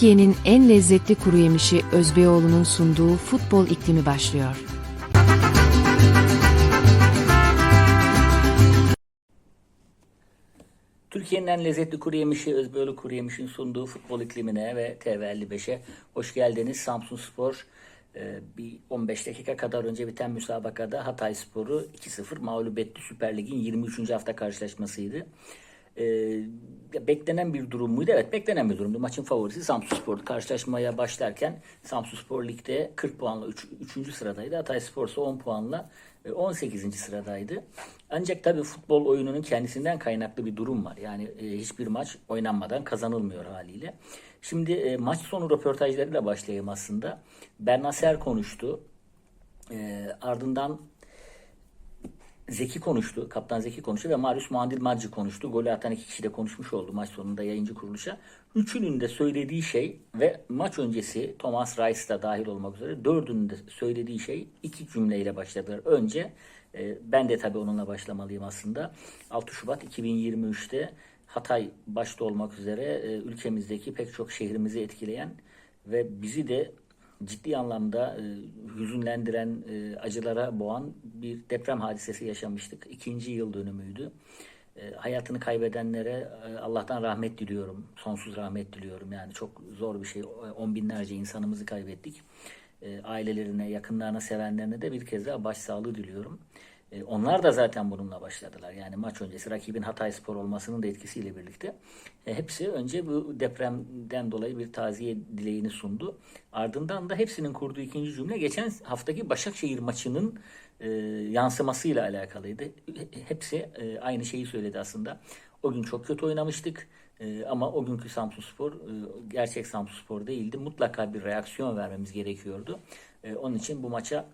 Türkiye'nin en lezzetli kuru yemişi Özbeyoğlu'nun sunduğu futbol iklimi başlıyor. Türkiye'nin en lezzetli kuru yemişi Özbeyoğlu Kuru Yemiş'in sunduğu futbol iklimine ve TV55'e hoş geldiniz. Samsun Spor e, bir 15 dakika kadar önce biten müsabakada Hatay Spor'u 2-0 mağlup etti. Süper Lig'in 23. hafta karşılaşmasıydı. E, beklenen bir durum muydu? Evet beklenen bir durumdu. Maçın favorisi Samsun Spor'du. Karşılaşmaya başlarken Samsun Spor Lig'de 40 puanla 3. sıradaydı. Hatay Spor ise 10 puanla e, 18. sıradaydı. Ancak tabii futbol oyununun kendisinden kaynaklı bir durum var. Yani e, hiçbir maç oynanmadan kazanılmıyor haliyle. Şimdi e, maç sonu röportajlarıyla başlayayım aslında. Bernaser konuştu. E, ardından Zeki konuştu. Kaptan Zeki konuştu ve Marius Muandil Macci konuştu. Golü atan iki kişi de konuşmuş oldu maç sonunda yayıncı kuruluşa. Üçünün de söylediği şey ve maç öncesi Thomas Rice da dahil olmak üzere dördünün de söylediği şey iki cümleyle başladılar. Önce e, ben de tabii onunla başlamalıyım aslında. 6 Şubat 2023'te Hatay başta olmak üzere e, ülkemizdeki pek çok şehrimizi etkileyen ve bizi de ciddi anlamda e, hüzünlendiren, e, acılara boğan bir deprem hadisesi yaşamıştık. İkinci yıl dönümüydü. E, hayatını kaybedenlere e, Allah'tan rahmet diliyorum. Sonsuz rahmet diliyorum. Yani çok zor bir şey. On binlerce insanımızı kaybettik. E, ailelerine, yakınlarına, sevenlerine de bir kez daha başsağlığı diliyorum. E, Onlar da zaten bununla başladılar. Yani maç öncesi rakibin Hatay Spor olmasının da etkisiyle birlikte. E, hepsi önce bu depremden dolayı bir taziye dileğini sundu. Ardından da hepsinin kurduğu ikinci cümle geçen haftaki Başakşehir maçının e, yansımasıyla alakalıydı. Hepsi aynı şeyi söyledi aslında. O gün çok kötü oynamıştık. Ama o günkü Samsunspor e, gerçek Samsunspor değildi. Mutlaka bir reaksiyon vermemiz gerekiyordu. E, onun için bu maça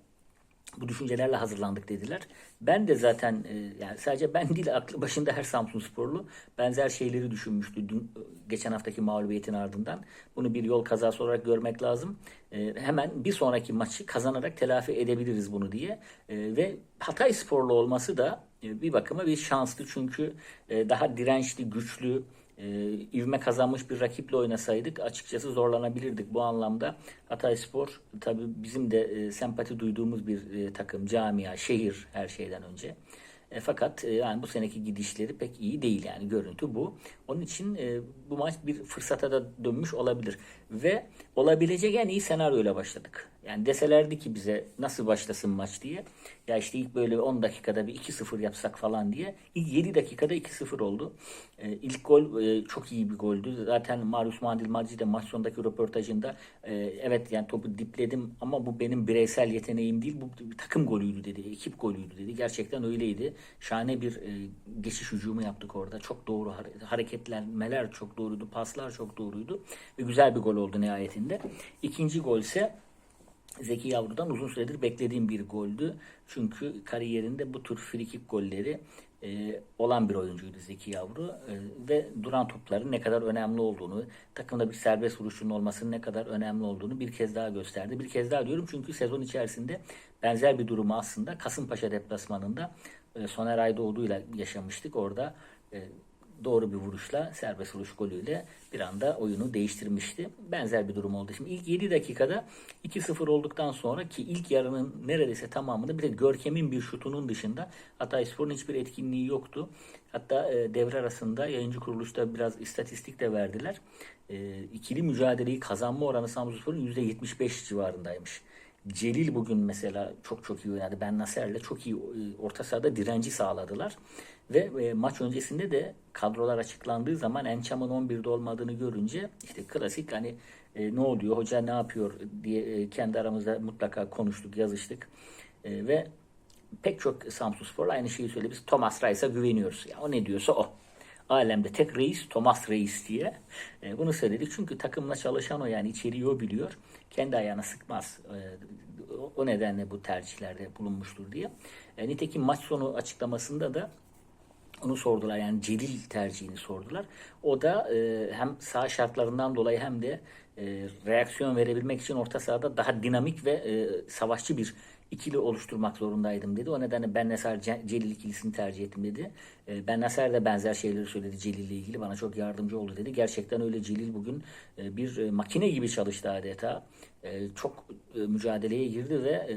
bu düşüncelerle hazırlandık dediler. Ben de zaten e, yani sadece ben değil aklı başında her Samsun sporlu benzer şeyleri düşünmüştü dün, geçen haftaki mağlubiyetin ardından. Bunu bir yol kazası olarak görmek lazım. E, hemen bir sonraki maçı kazanarak telafi edebiliriz bunu diye. E, ve Hatay sporlu olması da e, bir bakıma bir şanslı çünkü e, daha dirençli, güçlü, e, ivme kazanmış bir rakiple oynasaydık açıkçası zorlanabilirdik bu anlamda. Hatayspor tabii bizim de e, sempati duyduğumuz bir e, takım, camia, şehir her şeyden önce. E, fakat e, yani bu seneki gidişleri pek iyi değil yani görüntü bu. Onun için e, bu maç bir fırsata da dönmüş olabilir. Ve olabilecek en iyi senaryoyla başladık. Yani deselerdi ki bize nasıl başlasın maç diye. Ya işte ilk böyle 10 dakikada bir 2-0 yapsak falan diye. İlk 7 dakikada 2-0 oldu. E, ilk gol e, çok iyi bir goldü. Zaten Marius Mandil de maç sonundaki röportajında e, evet yani topu dipledim ama bu benim bireysel yeteneğim değil. Bu bir takım golüydü dedi. Ekip golüydü dedi. Gerçekten öyleydi. Şahane bir e, geçiş hücumu yaptık orada. Çok doğru hare- hareketlenmeler çok doğruydu. Paslar çok doğruydu. Ve güzel bir gol oldu nihayetinde. İkinci gol ise Zeki Yavru'dan uzun süredir beklediğim bir goldü. Çünkü kariyerinde bu tür frikik golleri e, olan bir oyuncuydu Zeki Yavru. E, ve duran topların ne kadar önemli olduğunu, takımda bir serbest vuruşun olmasının ne kadar önemli olduğunu bir kez daha gösterdi. Bir kez daha diyorum çünkü sezon içerisinde benzer bir durumu aslında Kasımpaşa deplasmanında e, Soner Aydoğdu'yla yaşamıştık. Orada e, doğru bir vuruşla, serbest vuruş golüyle bir anda oyunu değiştirmişti. Benzer bir durum oldu. Şimdi ilk 7 dakikada 2-0 olduktan sonra ki ilk yarının neredeyse tamamında bir de Görkem'in bir şutunun dışında Hatayspor'un hiçbir etkinliği yoktu. Hatta e, devre arasında yayıncı kuruluşta biraz istatistik de verdiler. E, ikili mücadeleyi kazanma oranı Samsunspor'un %75 civarındaymış. Celil bugün mesela çok çok iyi oynadı. Ben Naser'le çok iyi e, orta sahada direnci sağladılar. Ve e, maç öncesinde de kadrolar açıklandığı zaman Ençam'ın 11'de olmadığını görünce işte klasik hani e, ne oluyor, hoca ne yapıyor diye e, kendi aramızda mutlaka konuştuk, yazıştık. E, ve pek çok Samsunspor'la aynı şeyi söyledi. Biz Thomas Rice'a güveniyoruz. Ya o ne diyorsa o. Alemde tek reis Thomas Reis diye. E, bunu söyledik. Çünkü takımla çalışan o yani içeriği o biliyor. Kendi ayağına sıkmaz. E, o nedenle bu tercihlerde bulunmuştur diye. E, nitekim maç sonu açıklamasında da onu sordular yani Celil tercihini sordular. O da e, hem sağ şartlarından dolayı hem de e, reaksiyon verebilmek için orta sahada daha dinamik ve e, savaşçı bir ikili oluşturmak zorundaydım dedi. O nedenle Ben Ce- Celil ikilisini tercih ettim dedi. E, Ben Nasar da benzer şeyleri söyledi Celil ile ilgili. Bana çok yardımcı oldu dedi. Gerçekten öyle Celil bugün e, bir e, makine gibi çalıştı adeta. Çok mücadeleye girdi ve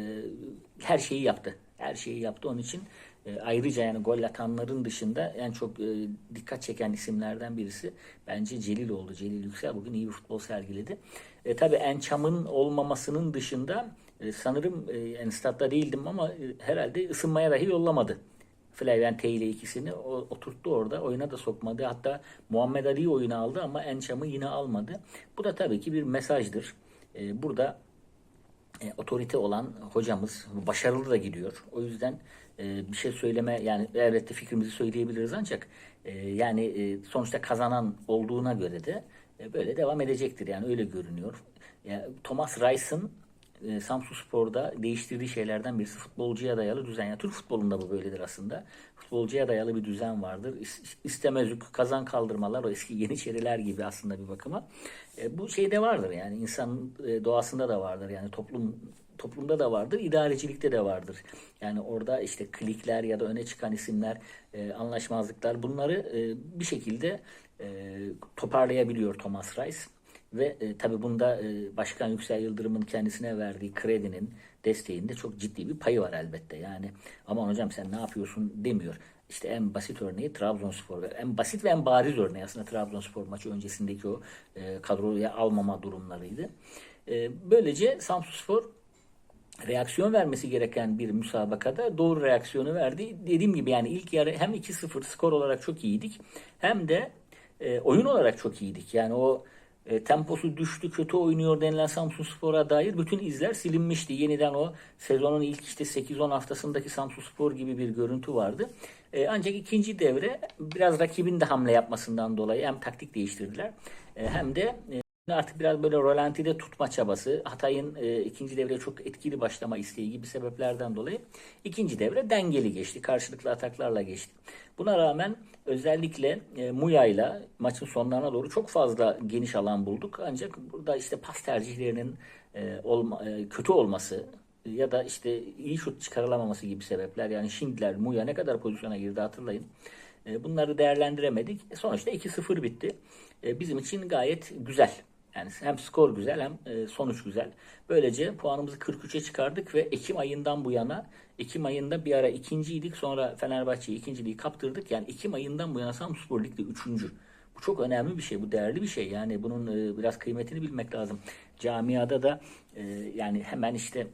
her şeyi yaptı. Her şeyi yaptı. Onun için e, ayrıca yani gol atanların dışında en çok e, dikkat çeken isimlerden birisi bence Celil oldu. Celil Yüksel bugün iyi bir futbol sergiledi. E, tabii Ençam'ın olmamasının dışında e, sanırım e, yani statta değildim ama herhalde ısınmaya dahi yollamadı. Flavien T ile ikisini oturttu orada. Oyuna da sokmadı. Hatta Muhammed Ali'yi oyuna aldı ama Ençam'ı yine almadı. Bu da tabii ki bir mesajdır. Burada e, otorite olan hocamız başarılı da gidiyor. O yüzden e, bir şey söyleme yani elbette fikrimizi söyleyebiliriz ancak e, yani e, sonuçta kazanan olduğuna göre de e, böyle devam edecektir. Yani öyle görünüyor. Yani Thomas Rice'ın e, Samsun Spor'da değiştirdiği şeylerden birisi futbolcuya dayalı düzen. Yani Türk futbolunda bu böyledir aslında. Futbolcuya dayalı bir düzen vardır. İs- İstemezlik, kazan kaldırmalar, o eski Yeniçeriler gibi aslında bir bakıma. E, bu şeyde vardır yani insanın e, doğasında da vardır. Yani toplum toplumda da vardır, idarecilikte de vardır. Yani orada işte klikler ya da öne çıkan isimler, e, anlaşmazlıklar bunları e, bir şekilde e, toparlayabiliyor Thomas Rice. Ve e, tabii bunda e, Başkan Yüksel Yıldırım'ın kendisine verdiği kredinin, desteğinde çok ciddi bir payı var elbette. Yani aman hocam sen ne yapıyorsun demiyor. İşte en basit örneği Trabzonspor. En basit ve en bariz örneği aslında Trabzonspor maçı öncesindeki o e, kadroya almama durumlarıydı. E, böylece Samsunspor reaksiyon vermesi gereken bir müsabakada doğru reaksiyonu verdi. Dediğim gibi yani ilk yarı hem 2-0 skor olarak çok iyiydik hem de e, oyun olarak çok iyiydik. Yani o e, temposu düştü, kötü oynuyor denilen Samsunspor'a dair bütün izler silinmişti. Yeniden o sezonun ilk işte 8-10 haftasındaki Samsunspor gibi bir görüntü vardı. E, ancak ikinci devre biraz rakibin de hamle yapmasından dolayı hem taktik değiştirdiler e, hem de e, Artık biraz böyle rolantide tutma çabası, Hatay'ın e, ikinci devreye çok etkili başlama isteği gibi sebeplerden dolayı ikinci devre dengeli geçti. Karşılıklı ataklarla geçti. Buna rağmen özellikle e, Muya'yla maçın sonlarına doğru çok fazla geniş alan bulduk. Ancak burada işte pas tercihlerinin e, olma, e, kötü olması ya da işte iyi şut çıkarılamaması gibi sebepler. Yani Şindler, Muya ne kadar pozisyona girdi hatırlayın. E, Bunları değerlendiremedik. E, Sonuçta 2-0 bitti. E, Bizim için gayet güzel. Yani hem skor güzel hem e, sonuç güzel. Böylece puanımızı 43'e çıkardık ve Ekim ayından bu yana Ekim ayında bir ara ikinciydik sonra Fenerbahçe'yi ikinciliği kaptırdık. Yani Ekim ayından bu yana Samsunspor Lig'de üçüncü. Bu çok önemli bir şey, bu değerli bir şey. Yani bunun e, biraz kıymetini bilmek lazım. Camiada da e, yani hemen işte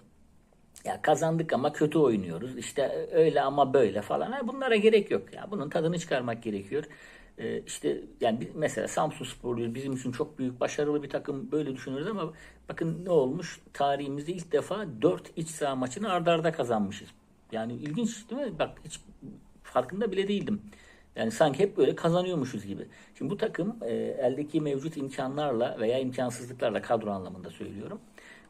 ya kazandık ama kötü oynuyoruz. İşte öyle ama böyle falan. Bunlara gerek yok. Ya bunun tadını çıkarmak gerekiyor. Ee, işte yani mesela Samsun Spor'u bizim için çok büyük başarılı bir takım böyle düşünürüz ama bakın ne olmuş? Tarihimizde ilk defa 4 iç saha maçını ardarda arda kazanmışız. Yani ilginç değil mi? Bak hiç farkında bile değildim. Yani sanki hep böyle kazanıyormuşuz gibi. Şimdi bu takım e, eldeki mevcut imkanlarla veya imkansızlıklarla kadro anlamında söylüyorum.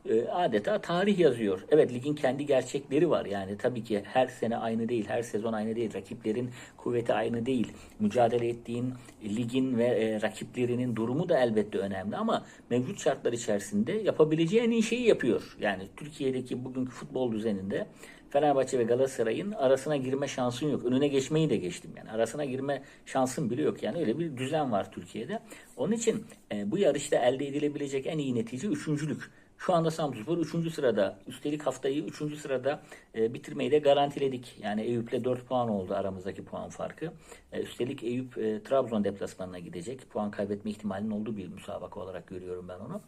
E, adeta tarih yazıyor. Evet ligin kendi gerçekleri var. Yani tabii ki her sene aynı değil, her sezon aynı değil. Rakiplerin kuvveti aynı değil. Mücadele ettiğin ligin ve e, rakiplerinin durumu da elbette önemli ama mevcut şartlar içerisinde yapabileceği en iyi şeyi yapıyor. Yani Türkiye'deki bugünkü futbol düzeninde Fenerbahçe ve Galatasaray'ın arasına girme şansın yok. Önüne geçmeyi de geçtim yani. Arasına girme şansın bile yok. Yani öyle bir düzen var Türkiye'de. Onun için e, bu yarışta elde edilebilecek en iyi netice üçüncülük. Şu anda Samsunspor 3. sırada. Üstelik haftayı 3. sırada e, bitirmeyi de garantiledik. Yani Eyüp'le 4 puan oldu aramızdaki puan farkı. E, üstelik Eyüp e, Trabzon deplasmanına gidecek. Puan kaybetme ihtimalinin olduğu bir müsabaka olarak görüyorum ben onu.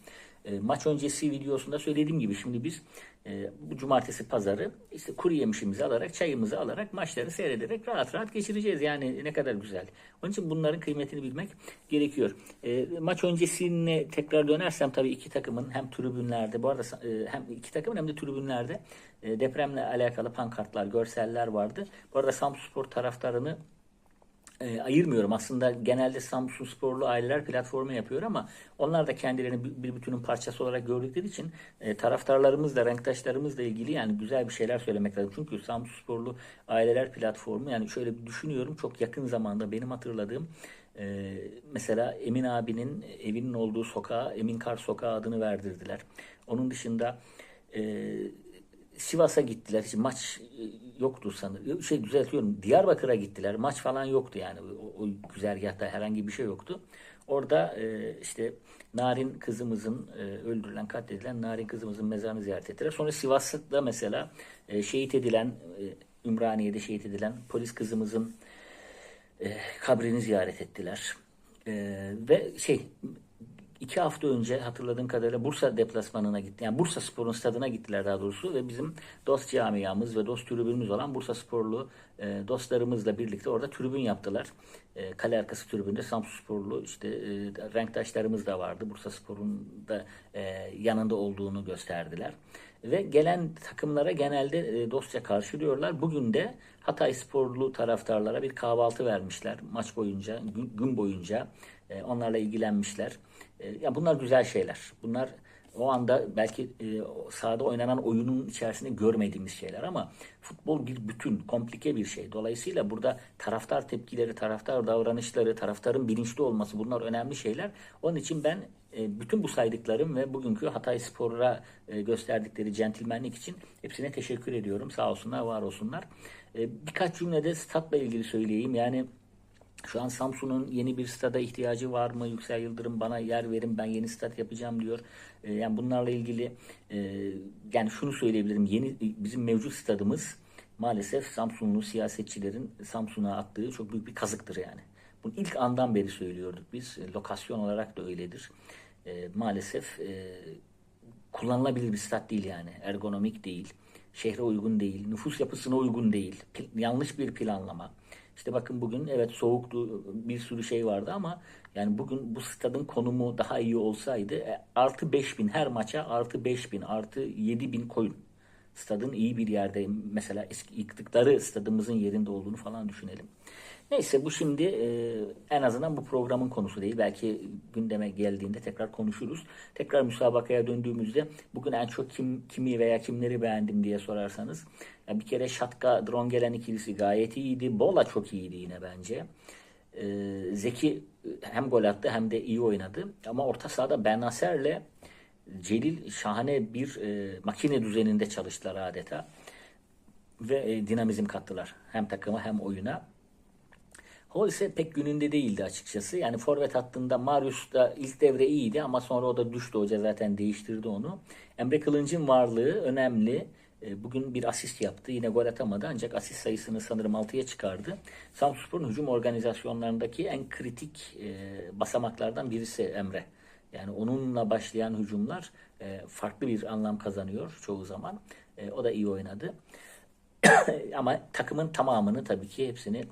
E, maç öncesi videosunda söylediğim gibi şimdi biz e, bu cumartesi pazarı işte kuru yemişimizi alarak, çayımızı alarak, maçları seyrederek rahat rahat geçireceğiz. Yani ne kadar güzel. Onun için bunların kıymetini bilmek gerekiyor. E, maç öncesine tekrar dönersem tabii iki takımın hem tribünlerde, bu arada e, hem iki takımın hem de tribünlerde e, depremle alakalı pankartlar, görseller vardı. Bu arada Samsunspor taraftarını e, ayırmıyorum. Aslında genelde Samsun sporlu aileler platformu yapıyor ama onlar da kendilerini bir, bütünün parçası olarak gördükleri için e, taraftarlarımızla, renktaşlarımızla ilgili yani güzel bir şeyler söylemek lazım. Çünkü Samsun sporlu aileler platformu yani şöyle bir düşünüyorum çok yakın zamanda benim hatırladığım e, mesela Emin abinin evinin olduğu sokağa Emin Kar Sokağı adını verdirdiler. Onun dışında e, Sivas'a gittiler. Hiç maç e, yoktu sanırım. Şey düzeltiyorum. Diyarbakır'a gittiler. Maç falan yoktu yani. O, o güzergahta herhangi bir şey yoktu. Orada e, işte Narin kızımızın e, öldürülen, katledilen Narin kızımızın mezarını ziyaret ettiler. Sonra Sivas'ta mesela e, şehit edilen, e, Ümraniye'de şehit edilen polis kızımızın e, kabrini ziyaret ettiler. E, ve şey iki hafta önce hatırladığım kadarıyla Bursa deplasmanına gitti. Yani Bursa Spor'un stadına gittiler daha doğrusu ve bizim dost camiamız ve dost tribünümüz olan Bursa Sporlu e, dostlarımızla birlikte orada tribün yaptılar. E, kale arkası tribünde Samsun Sporlu işte e, renktaşlarımız da vardı. Bursa Spor'un da e, yanında olduğunu gösterdiler. Ve gelen takımlara genelde e, dostça karşılıyorlar. Bugün de Hatay Sporlu taraftarlara bir kahvaltı vermişler maç boyunca, gün, gün boyunca. E, onlarla ilgilenmişler. E, ya bunlar güzel şeyler. Bunlar o anda belki e, sahada oynanan oyunun içerisinde görmediğimiz şeyler ama futbol bir bütün, komplike bir şey. Dolayısıyla burada taraftar tepkileri, taraftar davranışları, taraftarın bilinçli olması bunlar önemli şeyler. Onun için ben e, bütün bu saydıklarım ve bugünkü Hatay Spor'a e, gösterdikleri centilmenlik için hepsine teşekkür ediyorum. Sağ olsunlar, var olsunlar. E, birkaç cümlede statla ilgili söyleyeyim. Yani şu an Samsun'un yeni bir stada ihtiyacı var mı? Yüksel Yıldırım bana yer verin ben yeni stat yapacağım diyor. Ee, yani bunlarla ilgili e, yani şunu söyleyebilirim. Yeni bizim mevcut stadımız maalesef Samsunlu siyasetçilerin Samsun'a attığı çok büyük bir kazıktır yani. Bunu ilk andan beri söylüyorduk biz. E, lokasyon olarak da öyledir. E, maalesef e, kullanılabilir bir stat değil yani. Ergonomik değil. Şehre uygun değil. Nüfus yapısına uygun değil. Yanlış bir planlama. İşte bakın bugün evet soğuktu bir sürü şey vardı ama yani bugün bu stadın konumu daha iyi olsaydı e, artı 5000 her maça artı 5000 artı 7000 koyun. Stadın iyi bir yerde mesela eski yıktıkları stadımızın yerinde olduğunu falan düşünelim. Neyse bu şimdi e, en azından bu programın konusu değil. Belki gündeme geldiğinde tekrar konuşuruz. Tekrar müsabakaya döndüğümüzde bugün en çok kim kimi veya kimleri beğendim diye sorarsanız ya bir kere Şatka Drongelen ikilisi gayet iyiydi. Bola çok iyiydi yine bence. E, Zeki hem gol attı hem de iyi oynadı. Ama orta sahada Benaser'le Celil şahane bir e, makine düzeninde çalıştılar adeta. Ve e, dinamizm kattılar. Hem takıma hem oyuna. Hol ise pek gününde değildi açıkçası. Yani forvet hattında Marius da ilk devre iyiydi ama sonra o da düştü. Hoca zaten değiştirdi onu. Emre Kılınç'ın varlığı önemli. E, Bugün bir asist yaptı. Yine gol atamadı ancak asist sayısını sanırım 6'ya çıkardı. Samsunspor'un hücum organizasyonlarındaki en kritik e, basamaklardan birisi Emre. Yani onunla başlayan hücumlar e, farklı bir anlam kazanıyor çoğu zaman. O da iyi oynadı. Ama takımın tamamını tabii ki hepsini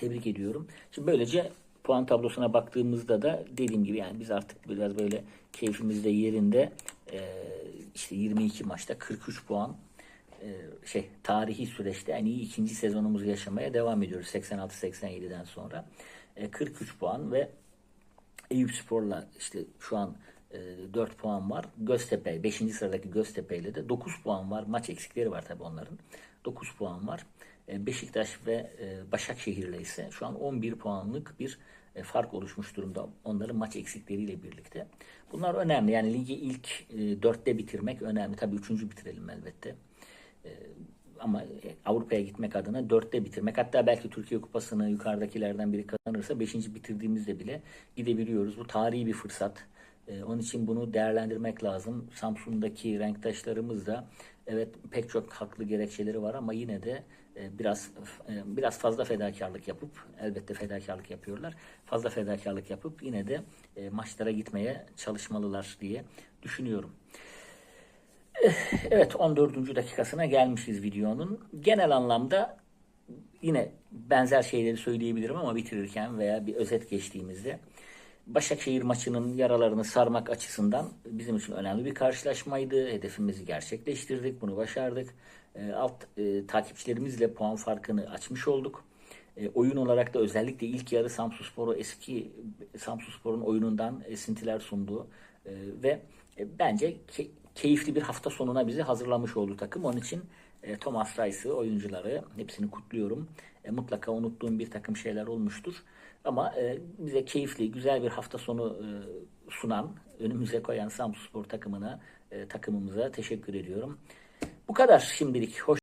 Tebrik ediyorum. Şimdi böylece puan tablosuna baktığımızda da dediğim gibi yani biz artık biraz böyle keyfimiz de yerinde e, işte 22 maçta 43 puan e, şey tarihi süreçte en iyi ikinci sezonumuzu yaşamaya devam ediyoruz 86-87'den sonra. E, 43 puan ve Eyüp Spor'la işte şu an e, 4 puan var. Göztepe 5. sıradaki Göztepe ile de 9 puan var. Maç eksikleri var tabii onların. 9 puan var. E, Beşiktaş ve e, Başakşehir'le ise şu an 11 puanlık bir e, fark oluşmuş durumda. Onların maç eksikleriyle birlikte. Bunlar önemli. Yani ligi ilk dörtte bitirmek önemli. Tabii üçüncü bitirelim elbette. Ama Avrupa'ya gitmek adına dörtte bitirmek hatta belki Türkiye Kupası'nı yukarıdakilerden biri kazanırsa beşinci bitirdiğimizde bile gidebiliyoruz. Bu tarihi bir fırsat. Onun için bunu değerlendirmek lazım. Samsun'daki renktaşlarımız da evet pek çok haklı gerekçeleri var ama yine de biraz e, biraz fazla fedakarlık yapıp elbette fedakarlık yapıyorlar. Fazla fedakarlık yapıp yine de e, maçlara gitmeye çalışmalılar diye düşünüyorum. Evet 14. dakikasına gelmişiz videonun. Genel anlamda yine benzer şeyleri söyleyebilirim ama bitirirken veya bir özet geçtiğimizde Başakşehir maçının yaralarını sarmak açısından bizim için önemli bir karşılaşmaydı. Hedefimizi gerçekleştirdik, bunu başardık. E, alt e, takipçilerimizle puan farkını açmış olduk. E, oyun olarak da özellikle ilk yarı Samsunspor'u eski Samsunspor'un oyunundan esintiler sundu. E, ve e, bence ke- keyifli bir hafta sonuna bizi hazırlamış oldu takım. Onun için e, Thomas Rice'ı, oyuncuları hepsini kutluyorum. E, mutlaka unuttuğum bir takım şeyler olmuştur. Ama e, bize keyifli, güzel bir hafta sonu e, sunan, önümüze koyan Samsunspor takımına, e, takımımıza teşekkür ediyorum. Bu kadar şimdilik. Hoş